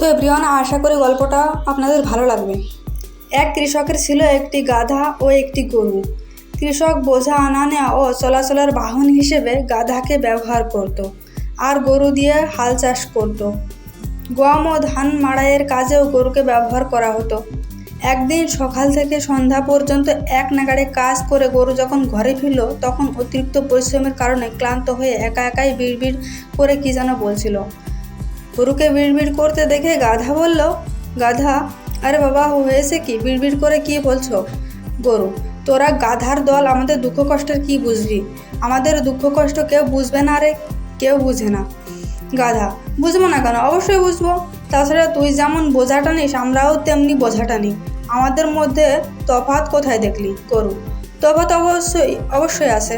তো এভরিওয়ান, আশা করি গল্পটা আপনাদের ভালো লাগবে। এক কৃষকের ছিল একটি গাধা ও একটি গরু। কৃষক বোঝা, আনা, নেওয়া ও চলাচলের বাহন হিসেবে গাধাকে ব্যবহার করত আর গরু দিয়ে হাল চাষ করত। গম ও ধান মাড়াইয়ের কাজেও গরুকে ব্যবহার করা হতো। একদিন সকাল থেকে সন্ধ্যা পর্যন্ত এক নাগাড়ে কাজ করে গরু যখন ঘরে ফিরল, তখন অতিরিক্ত পরিশ্রমের কারণে ক্লান্ত হয়ে একা একাই বিড়বিড় করে কি যেন বলছিল। গরুকে বিড়বিড় করতে দেখে গাধা বলল, গাধা, আরে বাবা, হয়েছে কি? বিড়বিড় করে কি বলছো? গরু, তোরা গাধার দল, আমাদের দুঃখ কষ্টের কি বুঝবি আমাদের দুঃখ কষ্ট কেউ বুঝবে না রে, কেউ বুঝে না। গাধা, বুঝব না কেন? অবশ্যই বুঝব। তাছাড়া তুই যেমন বোঝাটা নিস, আমরাও তেমনি বোঝাটা নিই। আমাদের মধ্যে তফাৎ কোথায় দেখলি, গরু? তফাৎ অবশ্যই অবশ্যই আছে।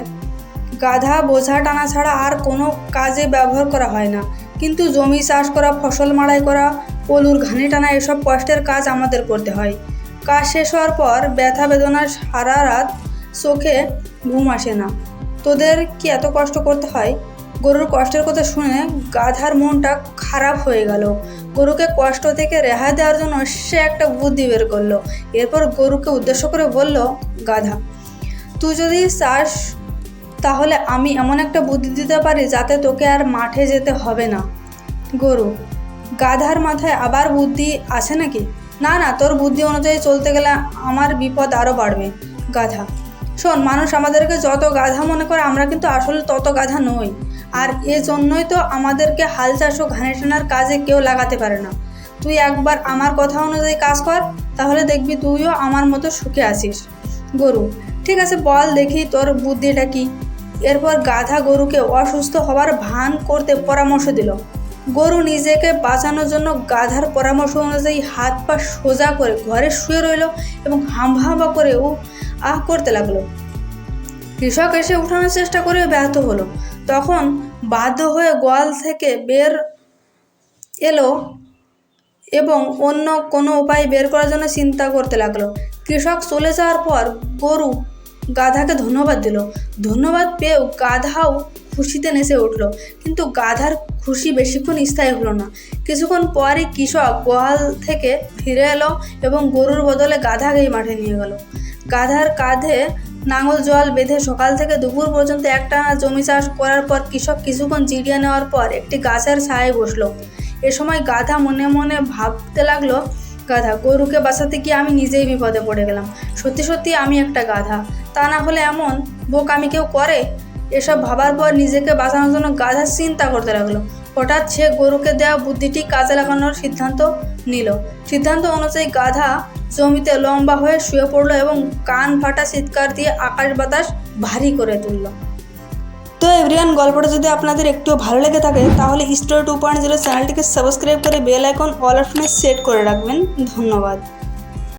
গাধা বোঝা টানা ছাড়া আর কোনো কাজে ব্যবহার করা হয় না। কিন্তু জমি চাষ করা, ফসল মাড়াই করা, পলুর ঘানি টানা এসব কষ্টের কাজ আমাদের করতে হয়। কাজ শেষ হওয়ার পর ব্যথা বেদনার সারা রাত চোখে ঘুম আসে না। তোদের কি এত কষ্ট করতে হয়? গরুর কষ্টের কথা শুনে গাধার মনটা খারাপ হয়ে গেল। গরুকে কষ্ট থেকে রেহাই দেওয়ার জন্য সে একটা বুদ্ধি বের করল। এরপর গরুকে উদ্দেশ্য করে বলল, গাধা, তুই যদি চাস তাহলে আমি এমন একটা বুদ্ধি দিতে পারি যাতে তোকে আর মাঠে যেতে হবে না। গরু, গাধার মাথায় আবার বুদ্ধি আছে নাকি? না না, তোর বুদ্ধি অনুযায়ী চলতে গেলে আমার বিপদ আরও বাড়বে। গাধা, শোন, মানুষ আমাদেরকে যত গাধা মনে করে, আমরা কিন্তু আসলে তত গাধা নই। আর এজন্যই তো আমাদেরকে হাল চাষ ও ঘানি টানার কাজে কেউ লাগাতে পারে না। তুই একবার আমার কথা অনুযায়ী কাজ কর, তাহলে দেখবি তুইও আমার মতো সুখে আছিস। গরু, ঠিক আছে, বল দেখি তোর বুদ্ধিটা কি? এরপর গাধা গরুকে অসুস্থ হওয়ার ভান করতে পরামর্শ দিল। গরু নিজেকে বাঁচানোর জন্য গাধার পরামর্শ অনুযায়ী হাত পা সোজা করে ঘরে শুয়ে রইল এবং হাম্বা করে ও আহ করতে লাগল। কৃষক এসে উঠানোর চেষ্টা করে ব্যর্থ হলো। তখন বাধ্য হয়ে গোয়াল থেকে বের এলো এবং অন্য কোনো উপায় বের করার জন্য চিন্তা করতে লাগল। কৃষক চলে যাওয়ার পর গরু গাধাকে ধন্যবাদ দিল। ধন্যবাদ পেয়েও গাধাও খুশিতে নেচে উঠল। কিন্তু গাধার খুশি বেশিক্ষণ স্থায়ী হলো না। কিছুক্ষণ পরই কৃষক গোয়াল থেকে ফিরে এলো এবং গরুর বদলে গাধাকেই মাঠে নিয়ে গেল। গাধার কাঁধে নাঙল জল বেঁধে সকাল থেকে দুপুর পর্যন্ত একটানা জমি চাষ করার পর কৃষক কিছুক্ষণ জিরিয়ে নেওয়ার পর একটি গাছের ছায়ায় বসল। এ সময় গাধা মনে মনে ভাবতে লাগল, গাধা, গরুকে বাঁচাতে গিয়ে আমি নিজেই বিপদে পড়ে গেলাম। সত্যি সত্যি আমি একটা গাধা। তা না হলে এমন বোকামি কেউ করে? এসব ভাবার পর নিজেকে বাঁচানোর জন্য গাধা চিন্তা করতে লাগল। হঠাৎ সে গরুকে দেওয়া বুদ্ধিটি কাজে লাগানোর সিদ্ধান্ত নিল। সিদ্ধান্ত অনুযায়ী গাধা জমিতে লম্বা হয়ে শুয়ে পড়ল এবং কান ফাটা চিৎকার দিয়ে আকাশ বাতাস ভারী করে তুলল। তো এভরিয়ান, গল্পটা যদি আপনাদের একটু ভালো লেগে থাকে, তাহলে স্টোরি টু পয়েন্ট জিরো চ্যানেলটিকে সাবস্ক্রাইব করে বেল আইকন অল অপশনে সেট করে রাখবেন। ধন্যবাদ।